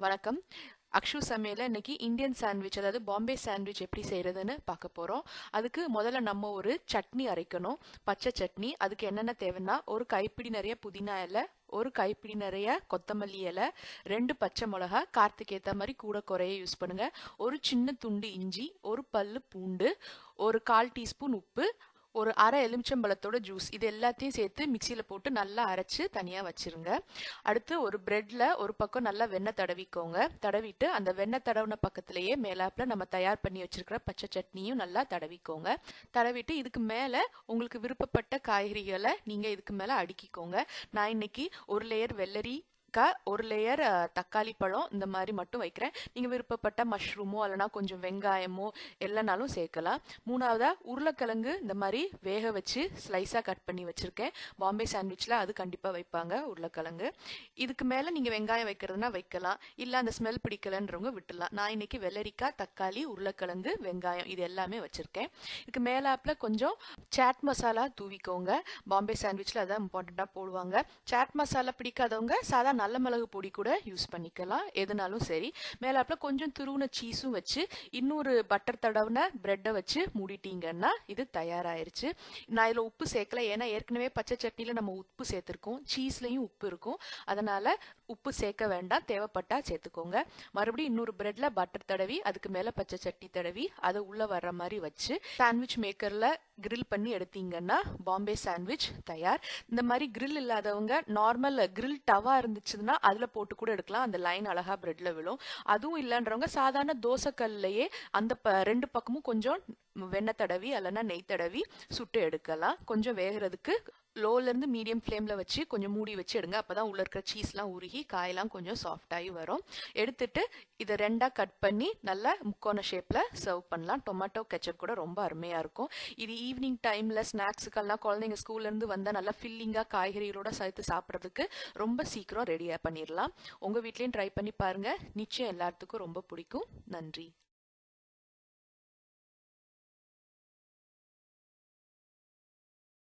வணக்கம். அக்ஷு சமையல இன்னைக்கு இந்தியன் சாண்ட்விச் அதாவது பாம்பே சாண்ட்விச் எப்படி செய்யறதுன்னு பார்க்க போறோம். அதுக்கு முதல்ல நம்ம ஒரு சட்னி அரைக்கணும். பச்சை சட்னி அதுக்கு என்னென்ன தேவைன்னா ஒரு கைப்பிடி நிறைய புதினா இலை ஒரு கைப்பிடி நிறைய கொத்தமல்லி இலை ரெண்டு பச்சை மிளகா காரத்துக்கு ஏற்ற மாதிரி கூட குறைய யூஸ் பண்ணுங்க. ஒரு சின்ன துண்டு இஞ்சி ஒரு பல்லு பூண்டு ஒரு கால் டீஸ்பூன் உப்பு ஒரு அரை எலுமிச்சம்பழத்தோட ஜூஸ் இது எல்லாத்தையும் சேர்த்து மிக்சியில் போட்டு நல்லா அரைச்சி தனியாக வச்சிருங்க. அடுத்து ஒரு ப்ரெட்டில் ஒரு பக்கம் நல்லா வெண்ணெய் தடவிக்கோங்க. தடவிட்டு அந்த வெண்ணெய் தடவின பக்கத்துலேயே மேலாப்பில் நம்ம தயார் பண்ணி வச்சுருக்கிற பச்சை சட்னியும் நல்லா தடவிக்கோங்க. தடவிட்டு இதுக்கு மேலே உங்களுக்கு விருப்பப்பட்ட காய்கறிகளை நீங்கள் இதுக்கு மேலே அடுக்கிக்கோங்க. நான் இன்னைக்கு ஒரு லேயர் வெள்ளரி ஒரு லேயர் தக்காளி பழம் இந்த மாதிரி மட்டும் வைக்கிறேன். நீங்கள் விருப்பப்பட்ட மஷ்ரூமோ இல்லைனா கொஞ்சம் வெங்காயமோ இல்லைனாலும் சேர்க்கலாம். மூணாவதாக உருளைக்கிழங்கு இந்த மாதிரி வேக வச்சு ஸ்லைஸாக கட் பண்ணி வச்சுருக்கேன். பாம்பே சாண்ட்விச்சில் அது கண்டிப்பாக வைப்பாங்க உருளைக்கிழங்கு. இதுக்கு மேலே நீங்கள் வெங்காயம் வைக்கிறதுனா வைக்கலாம். இல்லை அந்த ஸ்மெல் பிடிக்கலன்றவங்க விட்டுலாம். நான் இன்னைக்கு வெள்ளரிக்காய் தக்காளி உருளைக்கிழங்கு வெங்காயம் இது எல்லாமே வச்சுருக்கேன். இதுக்கு மேலாப்பில் கொஞ்சம் சாட் மசாலா தூவிக்கோங்க. பாம்பே சாண்ட்விச்சில் அதான் இம்பார்ட்டண்ட்டாக போடுவாங்க. சாட் மசாலா பிடிக்காதவங்க சாதா நல்ல மிளகு பொடி கூட யூஸ் பண்ணிக்கலாம். எதுனாலும் சரி. மேலாப்பில் கொஞ்சம் துருவின சீஸும் வச்சு இன்னொரு பட்டர் தடவின பிரெட்டை வச்சு மூடிட்டீங்கன்னா இது தயாராயிருச்சு. நான் இதில் உப்பு சேர்க்கல. ஏன்னா ஏற்கனவே பச்சை சட்னியில் நம்ம உப்பு சேர்த்துருக்கோம். சீஸ்லையும் உப்பு இருக்கும். அதனால் உப்பு சேர்க்க வேண்டாம். தேவைப்பட்டா சேர்த்துக்கோங்க. மறுபடியும் இன்னொரு பிரெட்ல பட்டர் தடவி அதுக்கு மேலே பச்சை சட்னி தடவி அதை உள்ளே வர்ற மாதிரி வச்சு சாண்ட்விச் மேக்கரில் கிரில் பண்ணி எடுத்தீங்கன்னா பாம்பே சாண்ட்விச் தயார். இந்த மாதிரி கிரில் இல்லாதவங்க நார்மல் கிரில் டவா இருந்துச்சுன்னா அதில் போட்டு கூட எடுக்கலாம். அந்த லைன் அழகா ப்ரெட்டில் விழும். அதுவும் இல்லைன்றவங்க சாதாரண தோசைக்கல்லையே அந்த ப ரெண்டு பக்கமும் கொஞ்சம் வெண்ணெய் தடவி இல்லைன்னா நெய் தடவி சுட்டு எடுக்கலாம். கொஞ்சம் வேகிறதுக்கு லோலேருந்து மீடியம் ஃப்ளேமில் வச்சு கொஞ்சம் மூடி வச்சு எடுங்க. அப்பதான் உள்ளே இருக்கிற சீஸ்லாம் உருகி காயெல்லாம் கொஞ்சம் சாஃப்டாகி வரும். எடுத்துட்டு இதை ரெண்டாக கட் பண்ணி நல்லா முக்கோண ஷேப்பில் சர்வ் பண்ணலாம். டொமேட்டோ கெச்சப் கூட ரொம்ப அருமையாக இருக்கும். இது ஈவினிங் டைமில் ஸ்நாக்ஸுக்கெல்லாம் குழந்தைங்க ஸ்கூல்லேருந்து வந்தால் நல்லா ஃபில்லிங்காக காய்கறிகளோட சேர்த்து சாப்பிட்றதுக்கு ரொம்ப சீக்கிரம் ரெடியாக பண்ணிடலாம் உங்கள் வீட்லேயும் ட்ரை பண்ணி பாருங்கள் நிச்சயம் எல்லாத்துக்கும் ரொம்ப பிடிக்கும். நன்றி.